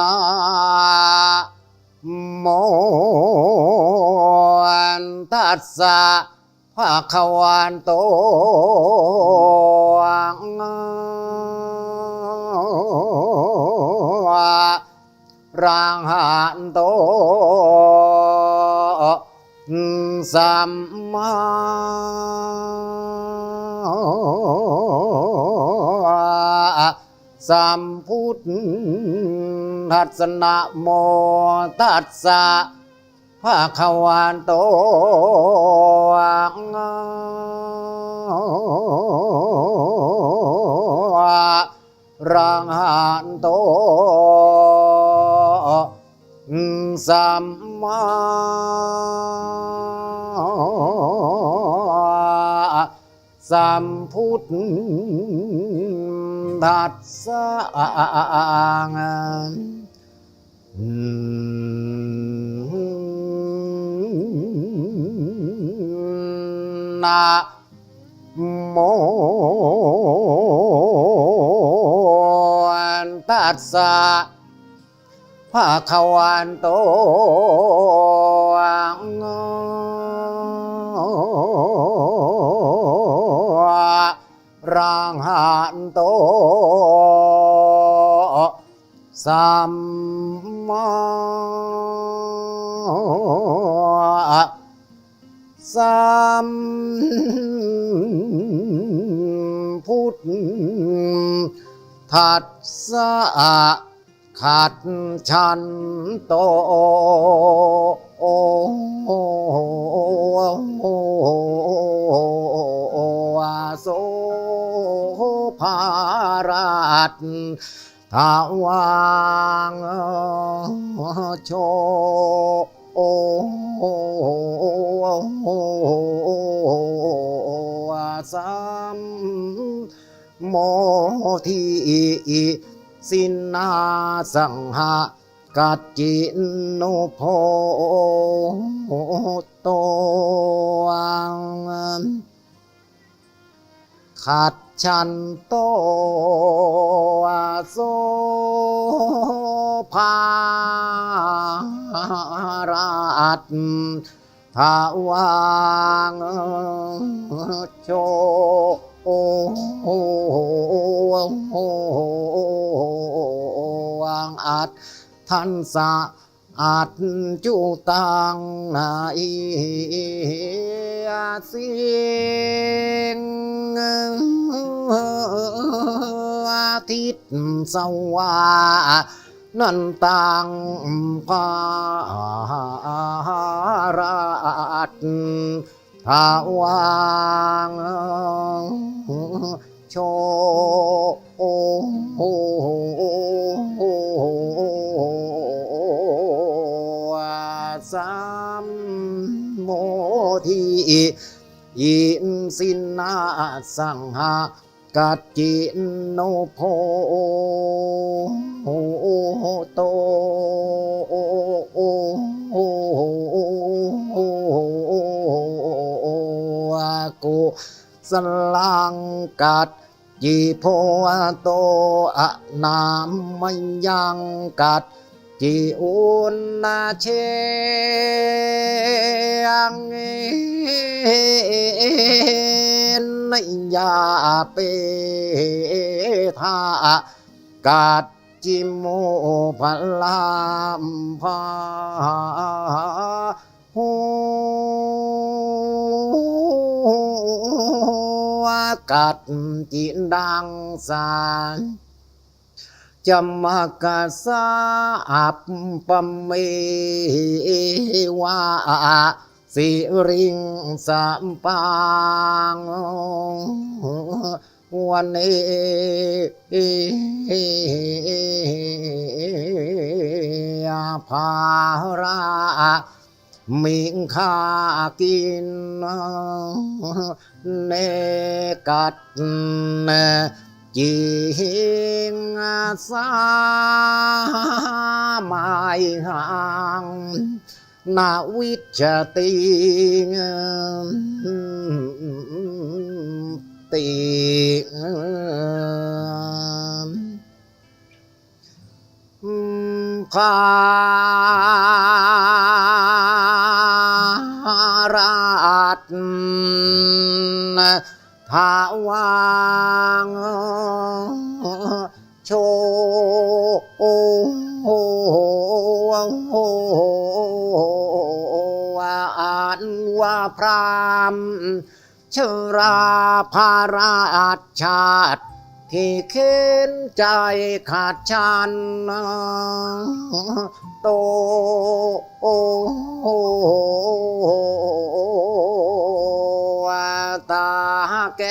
นาโมตัสสะภะคะวันโตรังหันโตสัมมาสัมพุทธ สสนะโมตัสสะภะควันโตรังหันโตสัมมาสัมพุทธัสสะ นะโมตัสสะภาควันโตรังหันโตสัม มามพุทธัสสะขัดฉันโตโโสภารัต ทาวังโชโอสัมโมทีสินนาสังหากัจจิโนโพโตังขัด ฉันโตโสภารัตทาวังโชโอวังอัดทันสะ อัดจุตังนาอีสิงอาทิตย์ส ทีอินสินาสังหากัจจิโนโพโตกุสลังกัดจีโพโตอะนามมยังกัด จีอุนนาเชงนยาเปทากาดจิโมพลามพาหูกัดจินดังสาร จมกาสาอัปปเมวาสิริงสัมปังวันนี้ภารามิงคากินเนกัด จิงสาไมายหังนาวิจติงติคาราช ทาวางโชว่าอ่านว่าพรามชราภาราชาติ ที่เข็นใจขาดชันโตตาแก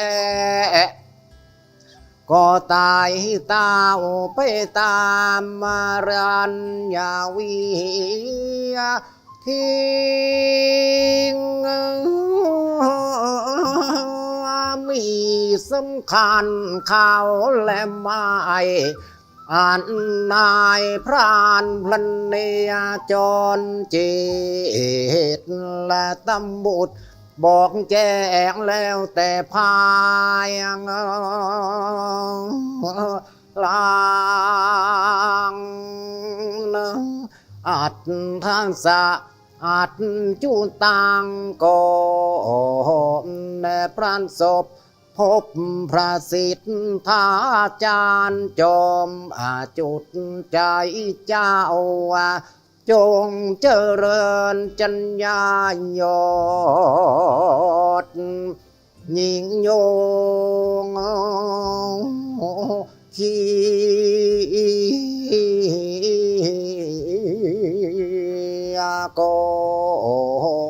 ก็ตายตาวไปตามมารันยาวีทิ้ง มีสำคัญข่าวและไม้อ่านนายพรานพลันเนียจรเจตและตำบุตรบอกแจ้งแล้วแต่พายลางอัดทางสะ อัดจูตังก็แน่พรานศพพบพระสิทธาจารย์จอมอาจุดใจเจ้าจงเจริญจัญญายอดยิงโยงขี ก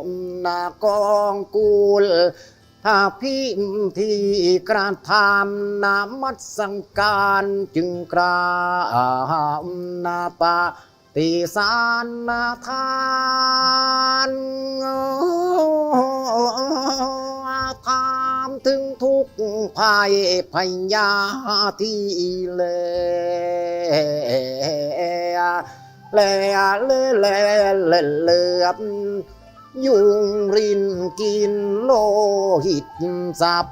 มนากองกุลถ้าพิมทีกระทำนามัสสังการจึงกราบนาปาติสานนาทานถามถึงทุกภัยพยาที่เล เลเลเลเลเลือบยุงรินกินโลหิตสับ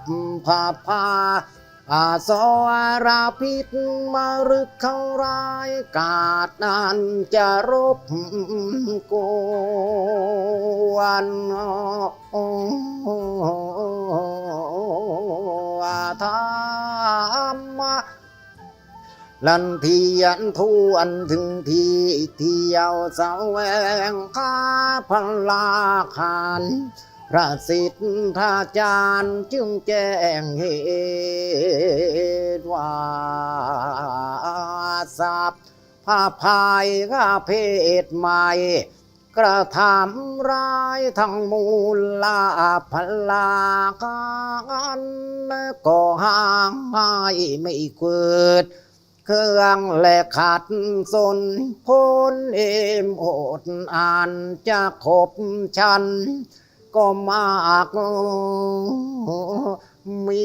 ผาพาอาสวราพิษมารึกเข้าร้ายกาดนั้นจะรบกวนธรรม ลันทียนทวนถึงที่เที่ยวแสวงคาพลาคานพระสิทธาจารย์จึงแจ้งเหตุว่าสับผ้าพายข้าเพศใหม่ กระทำร้ายทั้งมูลลาพลากันก็ห่างไม่ไม่เกิด เครื่องและขัดสนพ้นเอมอดอ่านจะขบฉัน ก็มากมี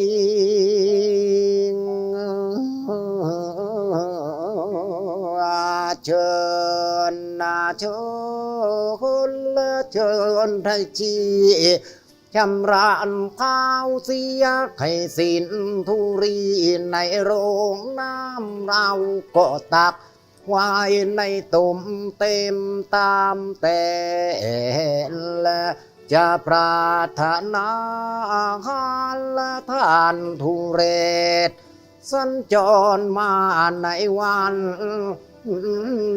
เชิญนาเชิญเชิญไทยชี ชำระข้าวเสียไข่สินทุรีในโรงน้ำเราก็ตักไว้ในตุ่มเต็มตามแต่และจะปรารถนาหารและทานทุเรศ สัญจรมาในวัน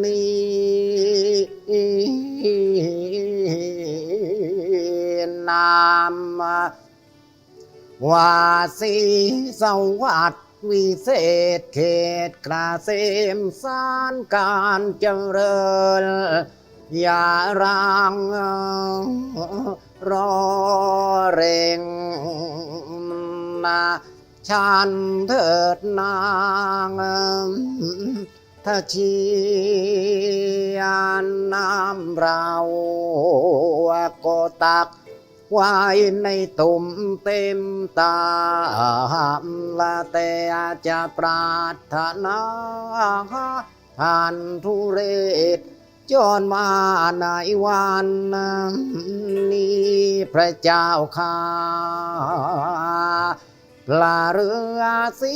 นี้ ว่าสีสวัสดวิเศษเขตกระเสมสารการเจริญ อย่ารางรอเร่งนาฉันเถิดนางถ้าชียนน้ำเราก็ตัก วายในตุ่มเต็มตาละแต่จะปรารถนาทานทุเรศจอนมาในวันนี้พระเจ้าข้า ปลาเรือสี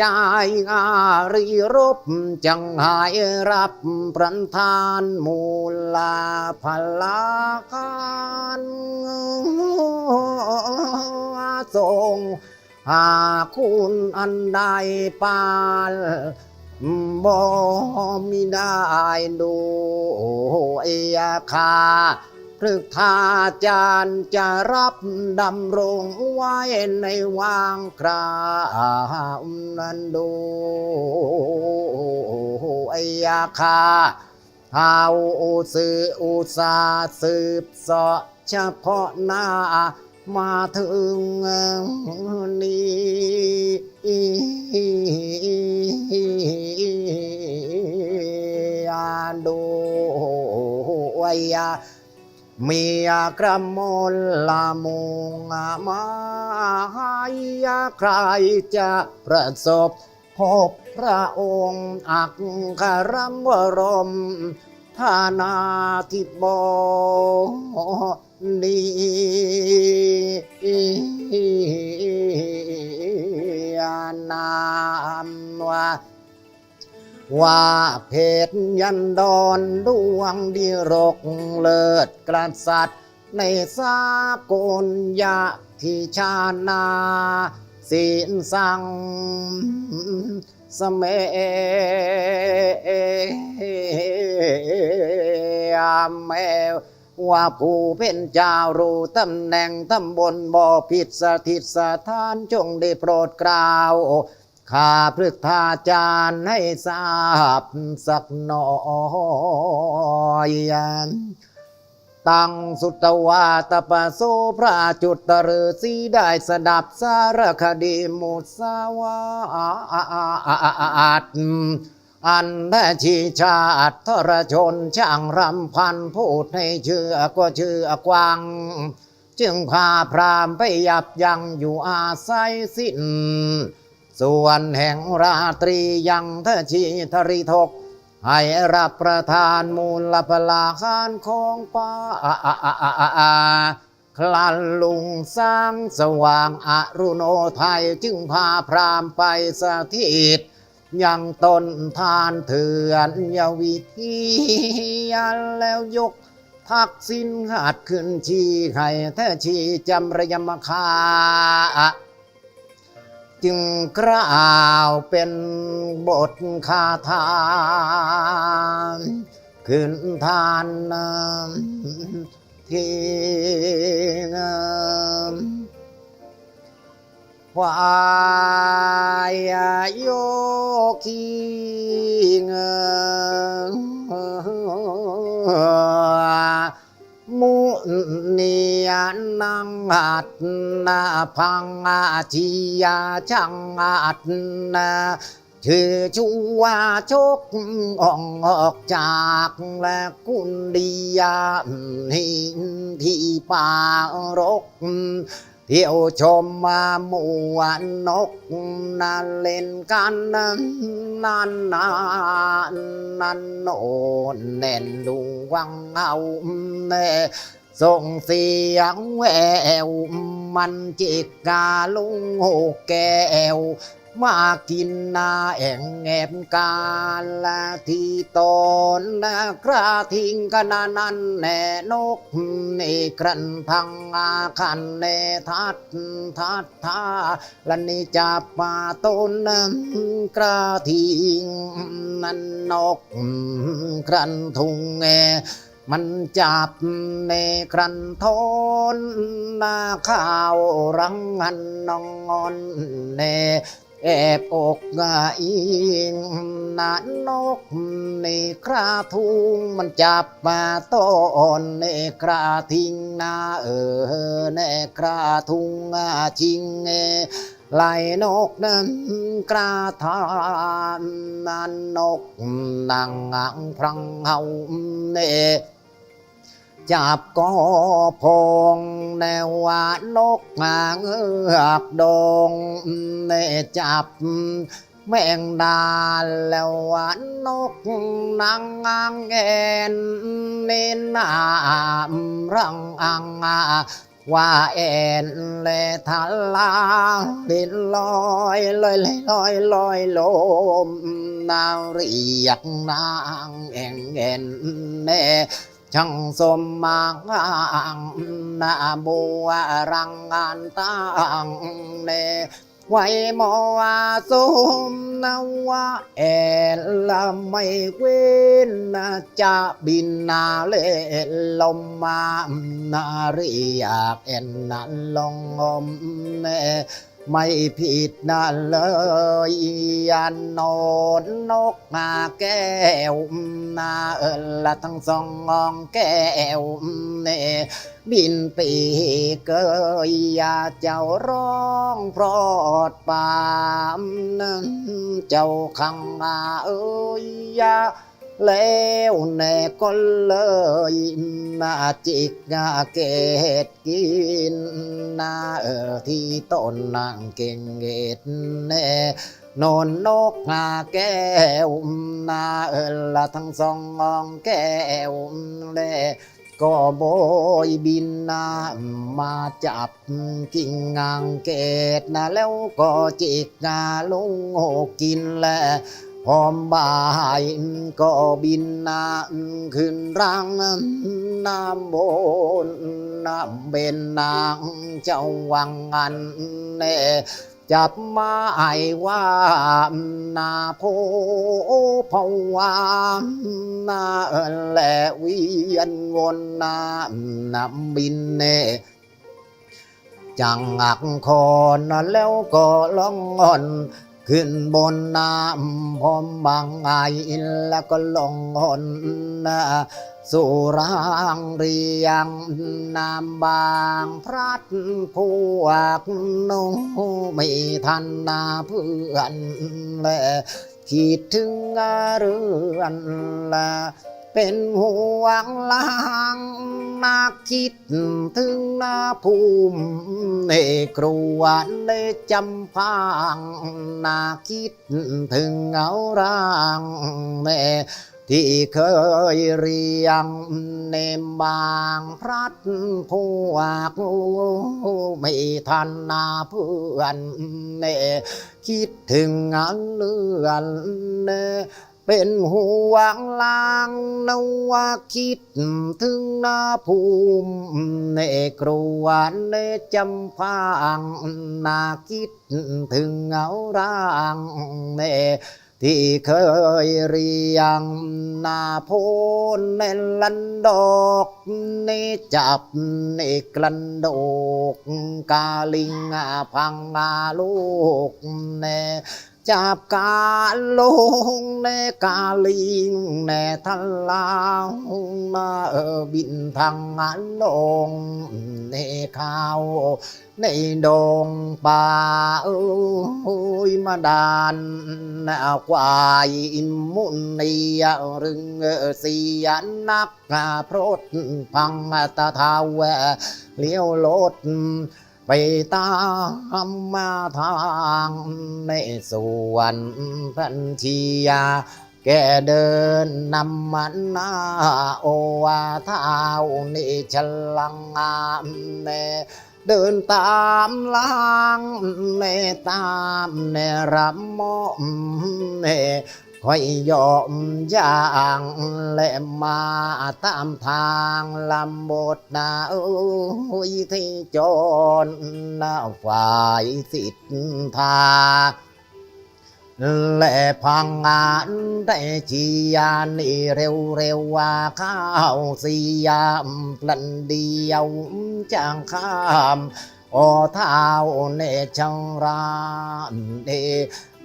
จายอารีรบจังหายรับประทานมูลาพลาการทรงหาคุณอันใดปานบ่มีได้ดูเอยคา พฤกษาจารย์จะรับดำรงไว้ในวางคราวนั้นดูไอยาคาเอาสืออุสาห์สืบสาะเฉพาะหน้ามาถึงนี้ดูไวยา มีกระมลละมุงมาให้ใครจะประสบ พบพระองค์อักขรมวรมธานาธิบดีนามว่า ว่าเพชรยันดอนดวงดีรกเลิศกษัตว์ในสากลยะที่ชานาศีลสังสเมแมวว่าผู้เป็นเจ้ารู้ตำแหน่งตำบลบ่อผิดสถิตสถานจงได้โปรดกล่าว ข้าพฤทธาจารย์ให้ทราบสักหน่อยตั้งสุตวาตปะโสพระจุตฤษีได้สดับสารคดีมุสาวาตอันแท้ชีชาติทรชนช่างรำพันพูดให้เชื่อก็เชื่อกวางจึงพาพรามไปยับยั้งอยู่อาศัยสิ้น ส่วนแห่งราตรียังเทชีทริทก ให้รับประทานมูลพลาคารของป้าคลันลุงสร้างสว่างอรุโนไทยจึงพาพรามไปสถิตยังตนทานเถื่อนยาวิธียันแล้วยก ทักสินหัดขึ้นชีให้แท้ชีจำระยมคา จึงกล่าวเป็นบทคาถาขึ้นทานที่วายโยคีเง มุนียนังหัตนาพังอาชียาช่างอัตนาชื่อชัวชกออกออกจากและกุนดียาหินที่ป่ารก เที่ยวชมมาหมู่นกนาเล่นกันนันนาน นันโนนแน่นดุงวังเองแววมันจิกกาลุงโหแก้วมากินนาแองแงบกาละที่ตนละกระทิงกันนันแน่นกในครันพังอาคันเนทัดทัดทาละนิจับมาต้นกระทิงนันนกครันทุงแงมันจับในครันทนนาข้าวรังหันนองงอนเน แอบอกอิงนานกในคราทุงมันจับมาต้อนในคราทิ้งนาเออในคราทุงชิงเอไล่นกนั้นกราทานนานกนางอังพรังเฮาเน จับกอพงแนวานกหางเอือกดงเนจับแมงดาแล้วนกนางงางแงนเนนามรังอังอาว่าแอนเลทาลาลินลอยลอยลอยลอยลอยลมนาวเรียกนางแองเอ็นเน่ ช่างสมมางางนาบัวรังงานตังเนไว้มอวาสมนาวาแอลละไม่เว้นนะจะบินนาเลลมมานาเรียกแอนนั้นลงอมแน่ ไม่ผิดนะเลยยันโนนนกมาแก้วนาเออละทั้งสองงองแก้วเน่บินปีเกยยาเจ้าร้องพราะปามนั้นเจ้าขังอาเอ้ยยา แล้วแน่ก็เลยมาจิกงาเกตกินนาเออที่ต้นนางเก่งเกตแน่โนนนกงาแก้วนาเออละทั้งสองงองแก้วแลก็โบยบินนามาจับกิ่งงางเกตนะแล้วก็จิกงาลุงโอกินแล พร้อมบ่ายก็บินนาขึ้นรังน้ำบนน้ำเบนนางเจ้าวังงันเน่จับมาไอว่านาโพภาวานาแหละเวียนวนนานำบินเนจังอักคอนแล้วก็ล่องอ่อน ขึ้นบนน้ำพอมบางไอแล้วก็ลงหนนสุรางเรียงน้ำบางพระพวกโนไม่ทันนาเพื่อนและคิดถึงเรือนละ เป็นห่วงลางนักคิดถึงนาภูมิในกรวนในจำพางนาคิดถึงเงาร่างแม่ที่เคยเรียงเนมบางพรัดพวกไม่ทันนาเพื่อนเนคิดถึงงานเลือนเน เป็นห่วงลางนวาคิดถึงนาภูมิในกรวนในจำพางนาคิดถึงเงาร่างในที่เคยเรียงนาโพนในลันดอกในจับในกลันดกกาลิงอาพังอาลูกแน่ จับกาลงในกาลิงในทันลาวมาเออบินทางงานลงในข้าวในดงป่าเอ้ยมาดานนควายมุนเนียรึงเสียนักพรดพังตาเทาเลี้ยวรถ ไปตามมาทางในสวนพันชียา แกเดินนำมันนาโอวาเท้านี่ฉลังงามแน่เดินตามล้างเนตามเนรำมอมเน คอยยอมอย่างและมาตามทางลำบดนาโอ้ยที่จนนาฝ่ายสิ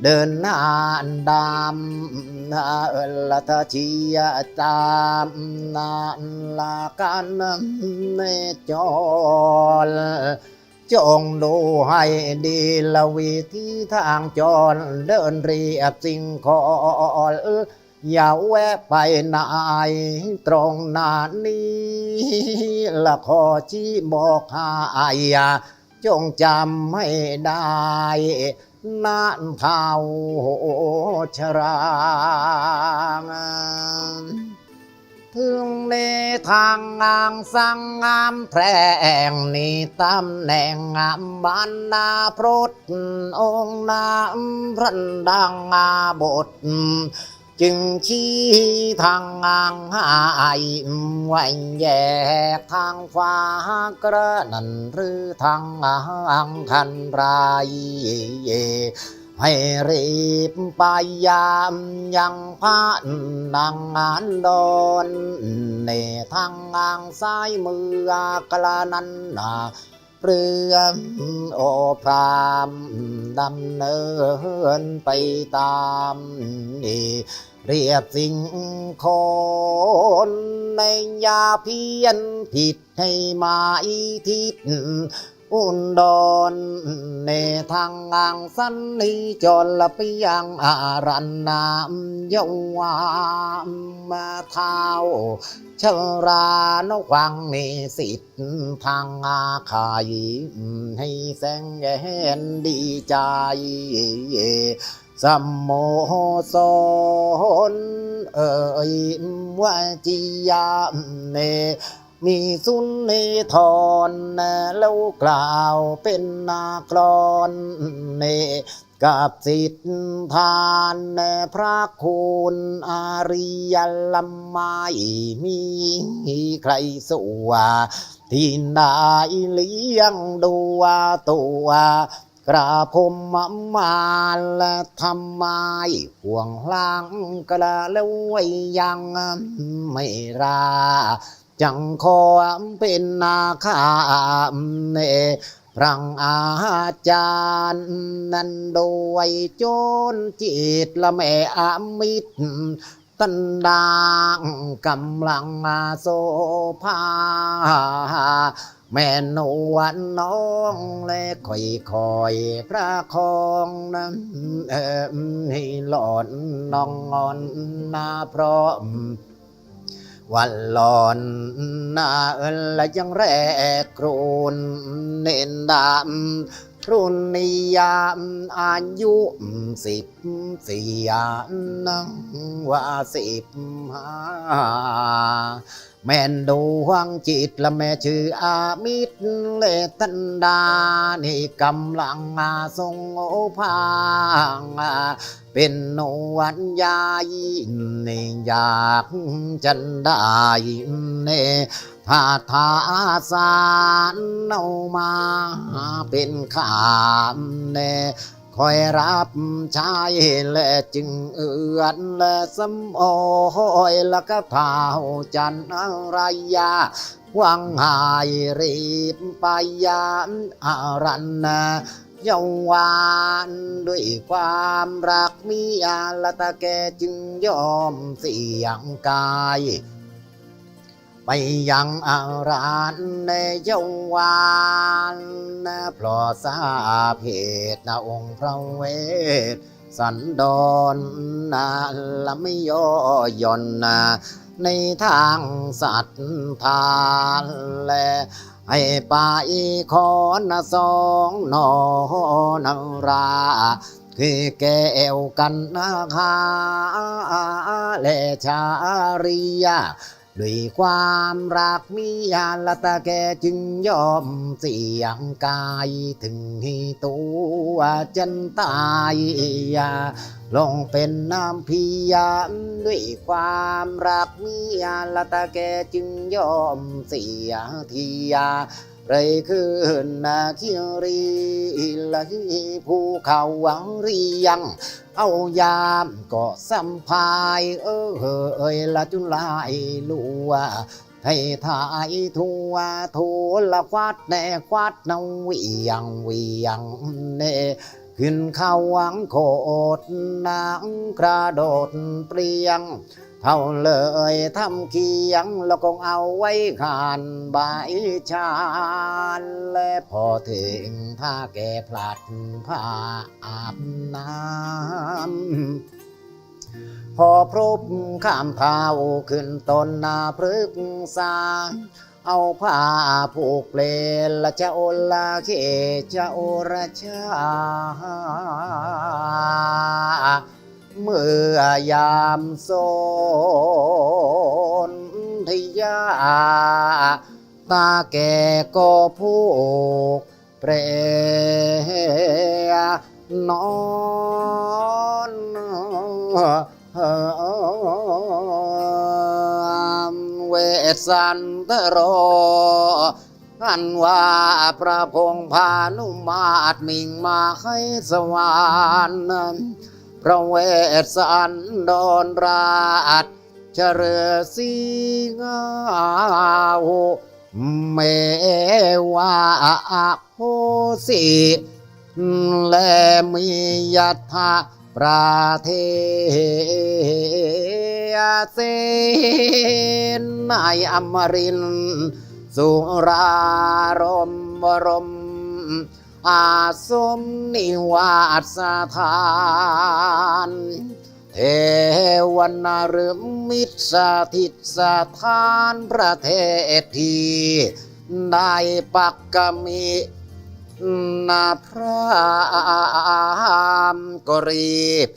ทธาและพังงานได้ชียานี่เร็วเร็วๆว่าข้าวสียามพลันเดียวจางข้ามโอเท้าเนชังรานเดเดินนานดำนาเอละทะชียตามนานลากันเนจอลจงดูให้ดีละวิธีทางจรเดินเรียบสิ่งของอย่าแวะไปไหนตรงหน้านี้ละขอชี้บอกให้จงจำให้ได้ นานเท่าชรางถึงในทางงามสังงามแพร่งนี่ตำแหน่งงามบานนาพรตองค์นามพระดังอาบท จึงชี้ทางงางหายไว้แยกทางฟ้ากระนันหรือทางอ่างคันไรให้รีบไปยามยังพระนางงานดอนในทางงางซ้ายมือกระนันนา เรือโอพรามดำเนินไปตามนี่เรียบสิ่งคนในยาเพียนผิดให้มาอีทิศ อุนดอนในทางงางสันนิจรละไปยังอารันนามยาวามมาเท้าชรานวังนิสิททางอาขายให้แสงแยนดีใจสัมโมสนเอ่ยวาจิยาเน มีสุนเนทรแล้วกล่าวเป็นนากรอนเนกับสิทธทานพระคุณอาริยละไมมีใครสัวที่ได้เลี้ยงดูตัวกระผมมาและทำไมห่วงหลังกระแล้วยังไม่รา จังขอเป็นนาคามเนพรังอาจารย์นั้นโดยจนจิตละแม่อามิตรตันดางกำลังมาโซภาแม่นวันน้องและคอยคอยพระคองนั้นเออให้หลอนน้องงอนนาพราะ วันหลอนนาเอินและยังแรกครูนเน้นดำรุ่นนิยามอายุสิบสี่นังว่าสิบห้า แม่นดูหวังจิตและแม่ชื่ออามิตรเลตันดา นี่กำลังมาทรงโอภางเป็นโนวันยายเนอยากจันได้เนถ้าทาสารเอามาเป็นขามเน คอยรับใช้และจึงเอือนและสำโอยแล้วก็เท้าจันอะไรยาวังหายรีบไปยามอารันนาเยาววานด้วยความรักมีอาละตะแกจึงยอมเสี่ยงกาย ไปยังอารานในเยาวานเพราะทราบเหตุนะองค์พระเวทสันดอนนาละไม่ย่อย่อนนาในทางสัตว์ทานและให้ไปขอนสองนอนราคือแก้วกันนาคาและชาริยา ด้วยความรักมียาละตะแกจึงยอมเสี่ยงกายถึงให้ตัวจันตายยาลงเป็นน้ำพิยามด้วยความรักมียาละตะแกจึงยอมเสียทียา ไรขึ้นาคิรีละภูเขาวังเรียง เอายามก็สัมภาย เออเอยละจุลายลัวให้ทายทัวทัวละควัดแน่ควัดนาเวียงเวียงเน่ขึ้นเข้าวังโคดนางกระโดดเปรียง เท่าเลยทำเคียงแล้วคงเอาไว้ขานใบชาญและพอถึงท่าแกพลัดผ้าอาบน้ำพอพรบข้ามเท้าขึ้นตนนาพฤกษา เอาผ้าผูกเปลละจะโอลาเคจะโอรชา เมื่อยามโซนทยาตาแก่ก็ผูกเปรนอนเวสันตโรอันว่าพระพงพานุมาตมิงมาให้สวรรค์ ระเวสสันดรราชเจริญสีงาวเมวาโหสิและมียัตถาประเทเสนในอมรินสุรารมบรม อาสมนิวาสถานเทวนารือมิตรสถิตสถานประเทศทีได้ปักกมินาพระมกรีบ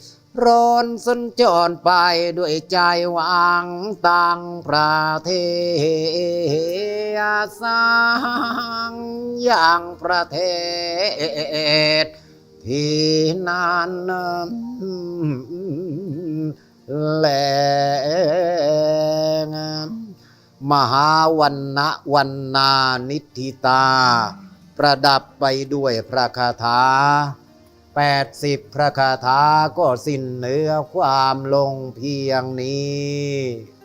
ร้อนสัญจรไปด้วยใจหวังตังประเทศสังอย่างประเทศที่นานแลงมหาวันนะวันนานิธิตา ประดับไปด้วยพระคาถา แปดสิบพระคาถาก็สิ้นเนื้อความลงเพียงนี้